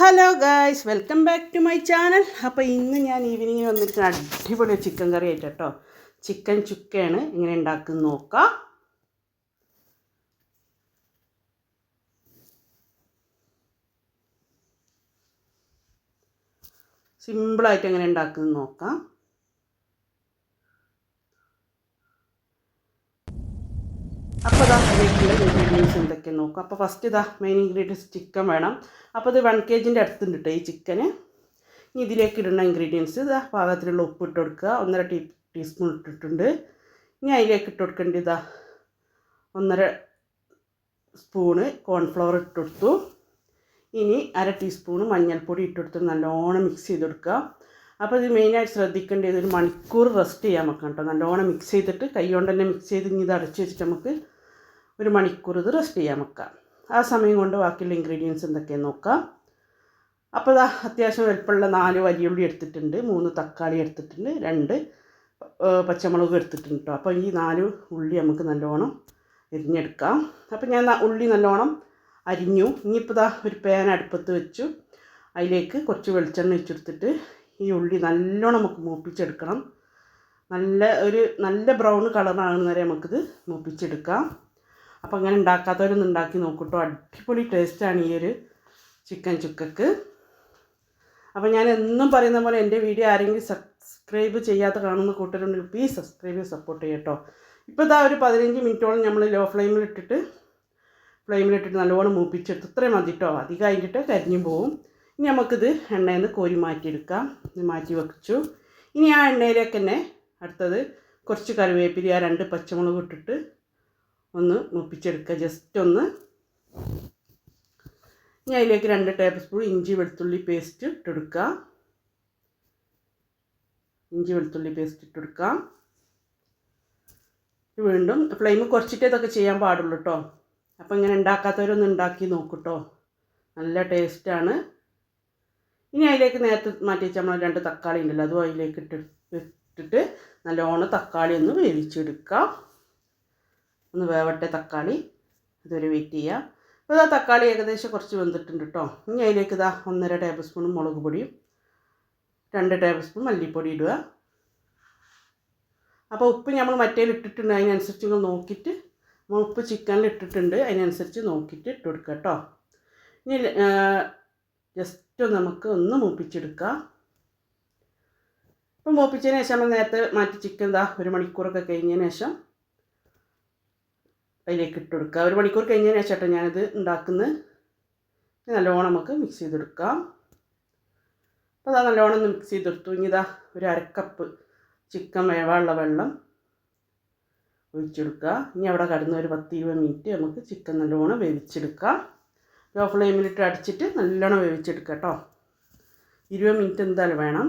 Hello guys welcome back to my channel അപ്പോൾ ഇന്ന് ഞാൻ ഈവനിങ്ങിൽ വന്നിരിക്കുന്ന അടിപൊളി ചിക്കൻ കറി ആയിട്ട് കേട്ടോ. ചിക്കൻ ചുക്കയാണ്. ഇങ്ങനെ ഉണ്ടാക്കുന്ന നോക്കാം. സിമ്പിളായിട്ട് എങ്ങനെ ഉണ്ടാക്കുന്നത് നോക്കാം. അപ്പോൾ ഇതാ അതിലേക്കുള്ള ഇൻഗ്രീഡിയൻസ് എന്തൊക്കെ നോക്കും അപ്പോൾ ഫസ്റ്റ് ഇതാ മെയിൻ ഇൻഗ്രീഡിയൻസ് ചിക്കൻ വേണം. അപ്പോൾ ഇത് വൺ കെ ജിന്റെ അടുത്തുണ്ട് കേട്ടോ ഈ ചിക്കന് ഇനി ഇതിലേക്ക് ഇടുന്ന ഇൻഗ്രീഡിയൻസ് ഇതാ പാകത്തിലുള്ള ഉപ്പ് ഇട്ട് കൊടുക്കുക. ഒന്നര ടീ ടീസ്പൂൺ ഇട്ടിട്ടുണ്ട്. ഇനി അതിലേക്ക് ഇട്ട് കൊടുക്കേണ്ടത് ഇതാ ഒന്നര സ്പൂണ് കോൺഫ്ലവർ ഇട്ട് കൊടുത്തു. ഇനി അര ടീസ്പൂണ് മഞ്ഞൾപ്പൊടി ഇട്ട് കൊടുത്ത് നല്ലോണം മിക്സ് ചെയ്ത് കൊടുക്കുക. അപ്പോൾ ഇത് മെയിനായിട്ട് ശ്രദ്ധിക്കേണ്ടത് ഒരു മണിക്കൂർ റെസ്റ്റ് ചെയ്യാൻ വെക്കണം കേട്ടോ നല്ലോണം മിക്സ് ചെയ്തിട്ട് കൈ കൊണ്ട് തന്നെ മിക്സ് ചെയ്ത് ഇനി ഇത് അടച്ച് വെച്ചിട്ട് നമുക്ക് ഒരു മണിക്കൂർ ഇത് റെസ്റ്റ് ചെയ്യാൻ വെക്കാം. ആ സമയം കൊണ്ട് ബാക്കിയുള്ള ഇൻഗ്രീഡിയൻസ് എന്തൊക്കെയാണ് നോക്കാം. അപ്പോൾ ഇതാ അത്യാവശ്യം വലുപ്പമുള്ള നാല് വലിയുള്ളി എടുത്തിട്ടുണ്ട് മൂന്ന് തക്കാളി എടുത്തിട്ടുണ്ട് രണ്ട് പച്ചമുളക് എടുത്തിട്ടുണ്ട് കേട്ടോ അപ്പോൾ ഈ നാല് ഉള്ളി നമുക്ക് നല്ലോണം എരിഞ്ഞെടുക്കാം. അപ്പോൾ ഞാൻ ഉള്ളി നല്ലോണം അരിഞ്ഞു. ഇനിയിപ്പോൾ ഇതാ ഒരു പാൻ അടുപ്പത്ത് വെച്ചു. അതിലേക്ക് കുറച്ച് വെളിച്ചെണ്ണ വെച്ചെടുത്തിട്ട് ഈ ഉള്ളി നല്ലോണം നമുക്ക് മൂപ്പിച്ചെടുക്കണം. നല്ല ഒരു നല്ല ബ്രൗൺ കളറാകുന്ന വരെ നമുക്കിത് മൂപ്പിച്ചെടുക്കാം. അപ്പോൾ അങ്ങനെ ഉണ്ടാക്കാത്തവരൊന്ന് ഉണ്ടാക്കി നോക്കൂട്ടോ. അടിപൊളി ടേസ്റ്റാണ് ഈ ഒരു ചിക്കൻ ചുക്കക്ക്. അപ്പോൾ ഞാൻ എന്നും പറയുന്ന പോലെ എന്റെ വീഡിയോ ആരെങ്കിലും സബ്സ്ക്രൈബ് ചെയ്യാത്ത കാണുന്ന കൂട്ടരുണ്ടെങ്കിൽ പ്ലീസ് സബ്സ്ക്രൈബ് സപ്പോർട്ട് ചെയ്യട്ടോ ഇപ്പോൾ ഇതാ ഒരു പതിനഞ്ച് മിനിറ്റോളം നമ്മൾ ലോ ഫ്ലെയിമിലിട്ടിട്ട് ഫ്ലെയിമിലിട്ടിട്ട് നല്ലോണം മൂപ്പിച്ചെടുത്ത് ഇത്രയും മതി കേട്ടോ അധികം കഴിഞ്ഞിട്ട് കരിഞ്ഞു പോവും. ഇനി നമുക്കിത് എണ്ണയിൽ നിന്ന് കോരി മാറ്റിയെടുക്കാം. ഇത് മാറ്റി വെച്ചു. ഇനി ആ എണ്ണയിലേക്ക് തന്നെ അടുത്തത് കുറച്ച് കറിവേപ്പില രണ്ട് പച്ചമുളക് ഇട്ടിട്ട് ഒന്ന് മുപ്പിച്ചെടുക്കുക ജസ്റ്റ് ഒന്ന്. ഇനി അതിലേക്ക് രണ്ട് ടേബിൾ സ്പൂൺ ഇഞ്ചി വെളുത്തുള്ളി പേസ്റ്റ് ഇട്ടെടുക്കുക ഇഞ്ചി വെളുത്തുള്ളി പേസ്റ്റ് ഇട്ടെടുക്കാം. വീണ്ടും ഫ്ലെയിം കുറച്ചിട്ടേ ഇതൊക്കെ ചെയ്യാൻ പാടുള്ളൂ കേട്ടോ അപ്പോൾ ഇങ്ങനെ ഉണ്ടാക്കാത്തവരൊന്ന് ഉണ്ടാക്കി നോക്കൂട്ടോ നല്ല ടേസ്റ്റാണ് ഇനി അതിലേക്ക് നേരത്തെ മാറ്റി വെച്ചാൽ നമ്മൾ രണ്ട് തക്കാളി ഉണ്ടല്ലോ അതും അതിലേക്ക് ഇട്ട് ഇട്ടിട്ട് നല്ലോണം തക്കാളി ഒന്ന് വേവിച്ചെടുക്കുക ഒന്ന് വേവട്ടെ തക്കാളി. ഇതുവരെ വെയിറ്റ് ചെയ്യുക അപ്പോൾ ഇതാ തക്കാളി ഏകദേശം കുറച്ച് വെന്തിട്ടുണ്ട് കേട്ടോ ഇനി അതിലേക്ക് ഇതാ ഒന്നര ടേബിൾ സ്പൂൺ മുളക് പൊടിയും രണ്ട് ടേബിൾ സ്പൂൺ മല്ലിപ്പൊടി ഇടുക. അപ്പോൾ ഉപ്പ് നമ്മൾ മറ്റേ ഇട്ടിട്ടുണ്ട് അതിനനുസരിച്ച് നിങ്ങൾ നോക്കിയിട്ട് നമ്മൾ ഉപ്പ് ചിക്കനിൽ ഇട്ടിട്ടുണ്ട് അതിനനുസരിച്ച് നോക്കിയിട്ട് ഇട്ട് കൊടുക്കുക കേട്ടോ ഇനി ജസ്റ്റ് നമുക്ക് ഒന്ന് മൂപ്പിച്ചെടുക്കാം. അപ്പം മൂപ്പിച്ചതിന് ശേഷം നമ്മൾ നേരത്തെ മാറ്റി ചിക്കൻ ഇതാ ഒരു മണിക്കൂറൊക്കെ കഴിഞ്ഞതിന് ശേഷം അതിലേക്ക് ഇട്ട് കൊടുക്കുക. ഒരു മണിക്കൂർ കഴിഞ്ഞതിന് ശേഷം ഞാനിത് ഉണ്ടാക്കുന്നത്. നല്ലോണം നമുക്ക് മിക്സ് ചെയ്തെടുക്കാം. അപ്പോൾ അതാ നല്ലോണം ഒന്ന് മിക്സ് ചെയ്തെടുത്തു. ഇനി ഇതാ ഒരു അരക്കപ്പ് ചിക്കൻ വേവാനുള്ള വെള്ളം ഒഴിച്ചെടുക്കുക ഇനി അവിടെ കടന്ന് ഒരു പത്ത് ഇരുപത് മിനിറ്റ് നമുക്ക് ചിക്കൻ നല്ലോണം വേവിച്ചെടുക്കാം. ലോ ഫ്ലെയിമിലിട്ട് അടിച്ചിട്ട് നല്ലോണം വേവിച്ചെടുക്കുക കേട്ടോ. ഇരുപത് മിനിറ്റ് എന്തായാലും വേണം.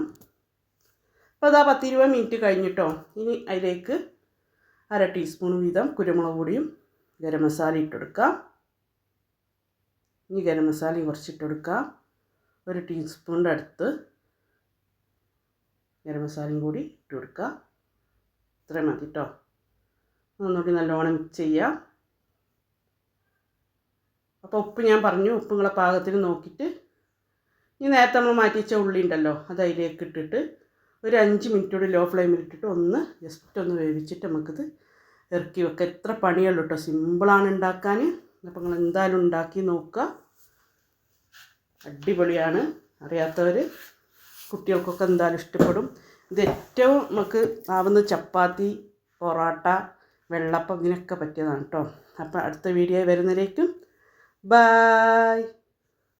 അപ്പോൾ അതാ പത്ത് ഇരുപത് മിനിറ്റ് കഴിഞ്ഞിട്ടോ ഇനി അതിലേക്ക് അര ടീസ്പൂൺ വീതം കുരുമുളക് പൊടിയും ഗരം മസാല ഇട്ടെടുക്കാം. ഇനി ഗരം മസാലയും കുറച്ചിട്ടെടുക്കാം. ഒരു ടീസ്പൂണിന്റെ അടുത്ത് ഗരം മസാലയും കൂടി ഇട്ട് കൊടുക്കുക ഇത്രയും മതി കേട്ടോ ഒന്നുകൂടി നല്ലോണം മിക്സ് ചെയ്യാം. അപ്പോൾ ഉപ്പ് ഞാൻ പറഞ്ഞു ഉപ്പ് നിങ്ങളെ പാകത്തിന് നോക്കിയിട്ട്. ഇനി നേരത്തെ നമ്മൾ മാറ്റി വെച്ച ഉള്ളി ഉണ്ടല്ലോ അത് അതിലേക്ക് ഇട്ടിട്ട് ഒരു അഞ്ച് മിനിറ്റോട് ലോ ഫ്ലെയിമിൽ ഇട്ടിട്ട് ഒന്ന് ജസ്റ്റ് ഒന്ന് വേവിച്ചിട്ട് നമുക്കിത് ഇറക്കി വെക്കുക എത്ര പണിയുള്ളൂ കേട്ടോ സിമ്പിളാണ് ഉണ്ടാക്കാൻ അപ്പോൾ നിങ്ങൾ എന്തായാലും ഉണ്ടാക്കി നോക്കുക. അടിപൊളിയാണ്. അറിയാത്തവർ കുട്ടികൾക്കൊക്കെ എന്തായാലും ഇഷ്ടപ്പെടും. ഇത് ഏറ്റവും നമുക്ക് ആവുന്ന ചപ്പാത്തി പൊറോട്ട വെള്ളപ്പം ഇതിനൊക്കെ പറ്റിയതാണ് കേട്ടോ അപ്പോൾ അടുത്ത വീഡിയോ വരുന്നതിലേക്കും. ബായ്.